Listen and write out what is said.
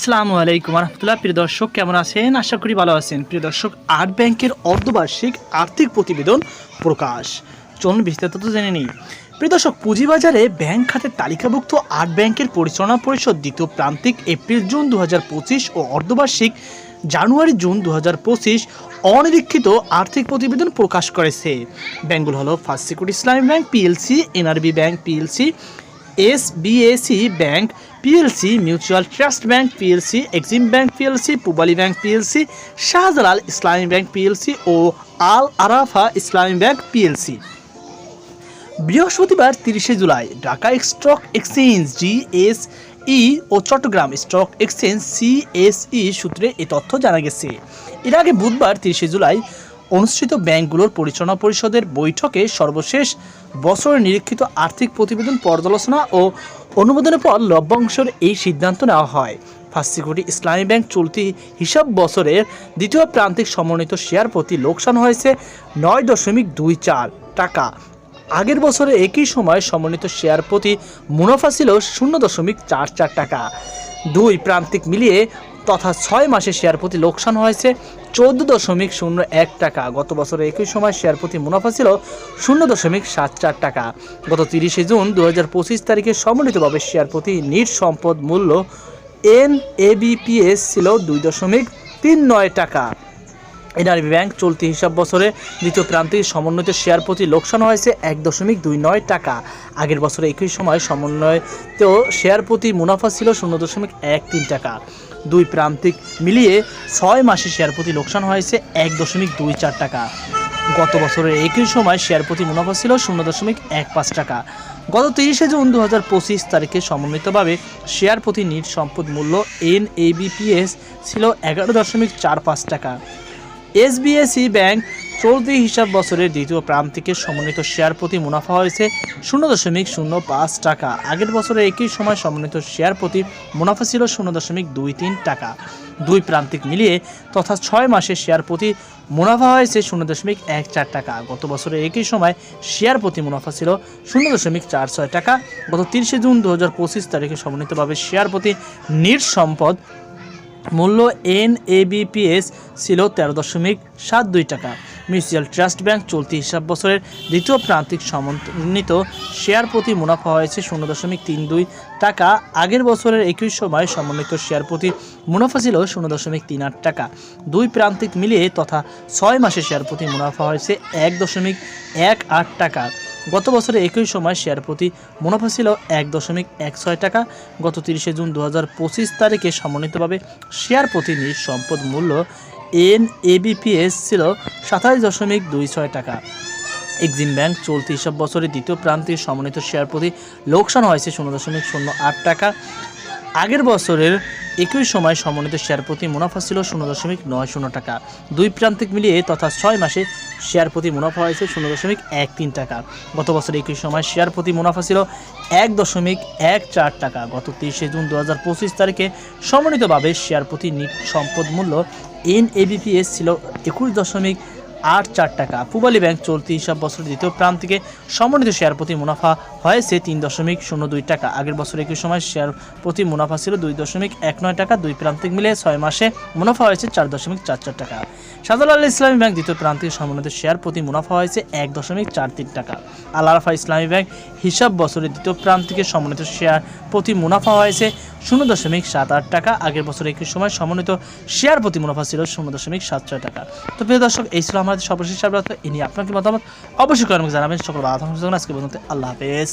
আসসালামু আলাইকুম রহমতুল্লাহ প্রিয় দর্শক, কেমন আছেন? আশা করি ভালো আছেন। প্রিয় দর্শক আট ব্যাংকের অর্ধবার্ষিক আর্থিক প্রতিবেদন প্রকাশ। চলুন বিস্তারিত তো জেনে নিই। প্রিয় দর্শক, পুঁজিবাজারে ব্যাংক খাতের তালিকাভুক্ত আট ব্যাংকের পরিচালনা পরিষদ দ্বিতীয় প্রান্তিক এপ্রিল, জুন দু হাজার পঁচিশ ও অর্ধবার্ষিক জানুয়ারি, জুন দু হাজার পঁচিশ অনিরীক্ষিত আর্থিক প্রতিবেদন প্রকাশ করেছে। ব্যাংকগুলো হলো first security Islami bank, PLC, NRB bank, PLC SBAC bank PLC mutual trust bank PLC Exim bank PLC Pubali bank PLC Shahjalal Islami bank PLC ও আল আরাফা ইসলামী ব্যাংক পিএলসি বৃহস্পতিবার তিরিশে July, Dhaka stock exchange GSE ও Chattogram stock exchange CSE সূত্রে এ তথ্য জানা গেছে। এর আগে বুধবার তিরিশে জুলাই অনুষ্ঠিত ব্যাংকগুলোর পরিচালনা পরিষদের বৈঠকে সর্বশেষ বছরের নিরীক্ষিত আর্থিক প্রতিবেদন পর্যালোচনা ও অনুমোদনের পর লভ্যাংশের এই সিদ্ধান্ত নেওয়া হয়। ফার্স্ট ইসলামী ব্যাংক চলতি হিসাব বছরের দ্বিতীয় প্রান্তিক সমন্বিত শেয়ার প্রতি লোকসান হয়েছে নয় দশমিক দুই চার টাকা। আগের বছরে একই সময় সমন্বিত শেয়ার প্রতি মুনাফা ছিল শূন্য দশমিক চার চার টাকা। দুই প্রান্তিক মিলিয়ে তথা ছয় মাসে শেয়ার প্রতি লোকসান হয়েছে চোদ্দ দশমিক শূন্য এক টাকা। গত বছরের একই সময় শেয়ার প্রতি মুনাফা ছিল শূন্য দশমিক সাত চার টাকা। গত তিরিশে জুন দু হাজার পঁচিশ তারিখে সমন্বিতভাবে শেয়ার প্রতি নিট সম্পদ মূল্য এন এবিপিএস ছিল দুই দশমিক তিন নয় টাকা। এনআরবি ব্যাংক চলতি হিসাব বছরে দ্বিতীয় প্রান্তিক সমন্বিত শেয়ার প্রতি লোকসান হয়েছে এক দশমিক দুই নয় টাকা। আগের বছরে একই সময় সমন্বয়তেও শেয়ার প্রতি মুনাফা ছিল শূন্য দশমিক এক তিন টাকা। দুই প্রান্তিক মিলিয়ে ছয় মাসে শেয়ার প্রতি লোকসান হয়েছে এক দশমিক দুই চার টাকা। গত বছরের একই সময় শেয়ার প্রতি মুনাফা ছিল শূন্য দশমিক এক পাঁচ টাকা। গত তিরিশে জুন দু হাজার পঁচিশ তারিখে সমন্বিতভাবে শেয়ার প্রতি নিট সম্পদ মূল্য এন এবিপিএস ছিল এগারো দশমিক চার পাঁচ টাকা। এসবিএসই ব্যাংক চলতি হিসাব বছরের দ্বিতীয় প্রান্তিকের সমন্বিত শেয়ার প্রতি মুনাফা হয়েছে শূন্য দশমিক শূন্য পাঁচ টাকা। আগের বছরে একই সময় সমন্বিত শেয়ার প্রতি মুনাফা ছিল শূন্য দশমিক দুই তিন টাকা। দুই প্রান্তিক মিলিয়ে তথা ছয় মাসে শেয়ার প্রতি মুনাফা হয়েছে শূন্য দশমিক এক চার টাকা। গত বছরে একই সময় শেয়ার প্রতি মুনাফা ছিল শূন্য দশমিক চার ছয় টাকা। গত তিরিশে জুন দু হাজার পঁচিশ তারিখে সমন্বিতভাবে শেয়ার প্রতি নিট সম্পদ মূল্য এন এবিপিএস ছিল তেরো দশমিক সাত দুই টাকা। মিউচুয়াল ট্রাস্ট ব্যাংক চলতি হিসাব বছরের দ্বিতীয় প্রান্তিক সমন্বিত শেয়ার প্রতি মুনাফা হয়েছে শূন্য দশমিক তিন দুই টাকা। আগের বছরের একই সময় সমন্বিত শেয়ার প্রতি মুনাফা ছিল শূন্য দশমিক তিন আট টাকা। দুই প্রান্তিক মিলিয়ে তথা ছয় মাসে শেয়ার প্রতি মুনাফা হয়েছে এক দশমিক এক আট টাকা। গত বছরে একই সময় শেয়ার প্রতি মুনাফা ছিল এক দশমিক এক ছয় টাকা। গত তিরিশে জুন দু হাজার পঁচিশ তারিখে সমন্বিতভাবে শেয়ার প্রতি নিজ সম্পদ মূল্য এন এবিপিএস ছিল সাতাশ দশমিক দুই ছয় টাকা। এক্সিম ব্যাংক চলতি হিসাব বছরের দ্বিতীয় প্রান্তে সমন্বিত শেয়ার প্রতি লোকসান হয়েছে শূন্য দশমিক শূন্য আট টাকা। আগের বছরের একই সময় সমন্বিত শেয়ার প্রতি মুনাফা ছিল শূন্য দশমিক নয় শূন্য টাকা। দুই প্রান্তিক মিলিয়ে তথা ছয় মাসে শেয়ার প্রতি মুনাফা হয়েছে শূন্য দশমিক এক তিন টাকা। গত বছর একই সময় শেয়ার প্রতি মুনাফা ছিল এক দশমিক এক চার টাকা। গত তিরিশে জুন দু হাজার পঁচিশ তারিখে সমন্বিতভাবে শেয়ার প্রতি সম্পদ মূল্য এন এবিপিএস ছিল একুশ দশমিক আট, চার টাকা। পূবালী ব্যাংক চলতি হিসাব বছরের দ্বিতীয় প্রান্তিকে সমন্বিত শেয়ার প্রতি মুনাফা হয়েছে তিন দশমিক শূন্য দুই টাকা। আগের বছর একই সময় শেয়ার প্রতি মুনাফা ছিল দুই দশমিক এক নয় টাকা। দুই প্রান্তিক মিলে ছয় মাসে মুনাফা হয়েছে চার দশমিক চার চার টাকা। শাহজালাল ইসলামী ব্যাংক দ্বিতীয় প্রান্তিক সমন্বিত শেয়ার প্রতি মুনাফা হয়েছে এক দশমিক চার তিন টাকা। আল ইসলামী ব্যাংক হিসাব বছরের দ্বিতীয় প্রান্তিকে সমন্বিত শেয়ার প্রতি মুনাফা হয়েছে শূন্য দশমিক সাত আট টাকা। আগের বছর একই সময় সমন্বিত শেয়ার প্রতি মুনাফা ছিল শূন্য দশমিক সাত ছয় টাকা। তো প্রিয় দর্শক, এই ছিল আমাদের সর্বশেষ ইনি আপনাকে মতামত অবশ্যই কমেন্ট জানাবেন। সকল আজকে বলতে আল্লাহ হাফেজ।